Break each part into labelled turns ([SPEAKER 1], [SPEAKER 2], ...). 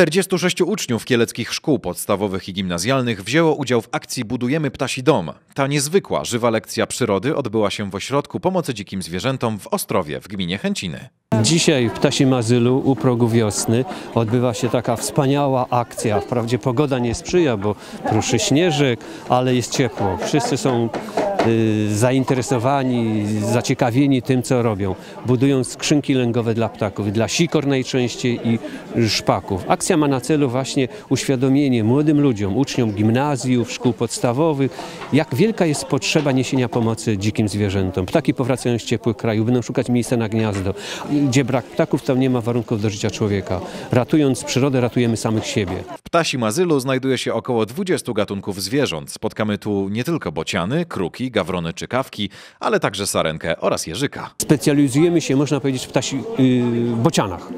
[SPEAKER 1] 46 uczniów kieleckich szkół podstawowych i gimnazjalnych wzięło udział w akcji Budujemy Ptasi Dom. Ta niezwykła, żywa lekcja przyrody odbyła się w ośrodku pomocy dzikim zwierzętom w Ostrowie w gminie Chęciny.
[SPEAKER 2] Dzisiaj w Ptasim Azylu u progu wiosny odbywa się taka wspaniała akcja. Wprawdzie pogoda nie sprzyja, bo pruszy śnieżek, ale jest ciepło. Wszyscy są zainteresowani, zaciekawieni tym, co robią. Budują skrzynki lęgowe dla ptaków, dla sikor najczęściej i szpaków. Akcja ma na celu właśnie uświadomienie młodym ludziom, uczniom gimnazjów, szkół podstawowych, jak wielka jest potrzeba niesienia pomocy dzikim zwierzętom. Ptaki powracają z ciepłych krajów, będą szukać miejsca na gniazdo. Gdzie brak ptaków, tam nie ma warunków do życia człowieka. Ratując przyrodę, ratujemy samych siebie.
[SPEAKER 1] W ptasim azylu znajduje się około 20 gatunków zwierząt. Spotkamy tu nie tylko bociany, kruki, gawrony czy kawki, ale także sarenkę oraz jeżyka.
[SPEAKER 2] Specjalizujemy się, można powiedzieć, w ptasi, yy, bocianach.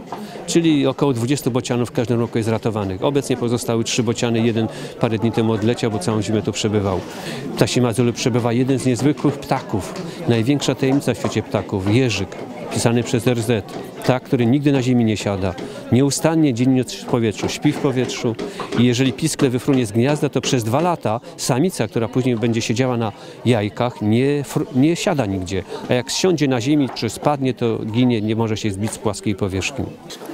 [SPEAKER 2] Czyli około 20 bocianów w każdym roku jest ratowanych. Obecnie pozostały trzy bociany, jeden parę dni temu odleciał, bo całą zimę tu przebywał. W ptasim azylu przebywa jeden z niezwykłych ptaków. Największa tajemnica w świecie ptaków, jeżyk pisany przez RZ. Ptak, który nigdy na ziemi nie siada. Nieustannie dziennie w powietrzu, śpi w powietrzu i jeżeli piskle wyfrunie z gniazda, to przez dwa lata samica, która później będzie siedziała na jajkach, nie, nie siada nigdzie. A jak siądzie na ziemi czy spadnie, to ginie, nie może się zbić z płaskiej powierzchni.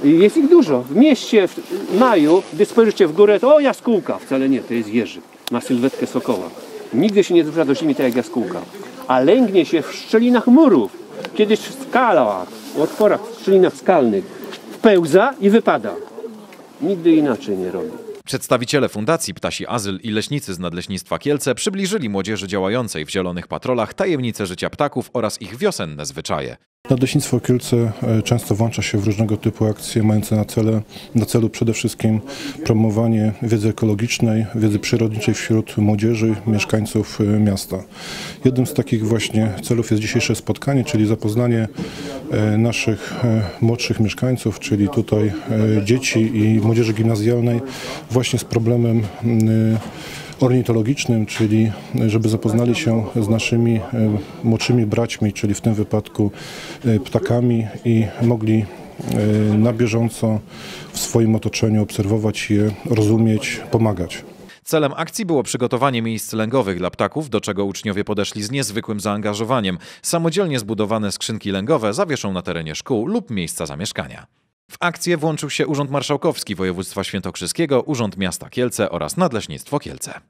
[SPEAKER 3] Jest ich dużo. W mieście w maju, gdy spojrzycie w górę, to o jaskółka. Wcale nie, to jest jeżyk. Ma sylwetkę sokoła. Nigdy się nie zbliża do ziemi tak jak jaskółka. A lęgnie się w szczelinach murów kiedyś w skalach, w otworach, w szczelinach skalnych wpełza i wypada. Nigdy inaczej nie robi.
[SPEAKER 1] Przedstawiciele Fundacji Ptasi Azyl i leśnicy z Nadleśnictwa Kielce przybliżyli młodzieży działającej w Zielonych Patrolach tajemnice życia ptaków oraz ich wiosenne zwyczaje.
[SPEAKER 4] Nadleśnictwo Kielce e, często włącza się w różnego typu akcje mające na, cele, na celu przede wszystkim promowanie wiedzy ekologicznej, wiedzy przyrodniczej wśród młodzieży, mieszkańców e, miasta. Jednym z takich właśnie celów jest dzisiejsze spotkanie, czyli zapoznanie e, naszych młodszych mieszkańców, czyli tutaj dzieci i młodzieży gimnazjalnej właśnie z problemem ornitologicznym, czyli żeby zapoznali się z naszymi e, młodszymi braćmi, czyli w tym wypadku e, ptakami i mogli e, na bieżąco w swoim otoczeniu obserwować je, rozumieć, pomagać.
[SPEAKER 1] Celem akcji było przygotowanie miejsc lęgowych dla ptaków, do czego uczniowie podeszli z niezwykłym zaangażowaniem. Samodzielnie zbudowane skrzynki lęgowe zawieszą na terenie szkół lub miejsca zamieszkania. W akcję włączył się Urząd Marszałkowski Województwa Świętokrzyskiego, Urząd Miasta Kielce oraz Nadleśnictwo Kielce.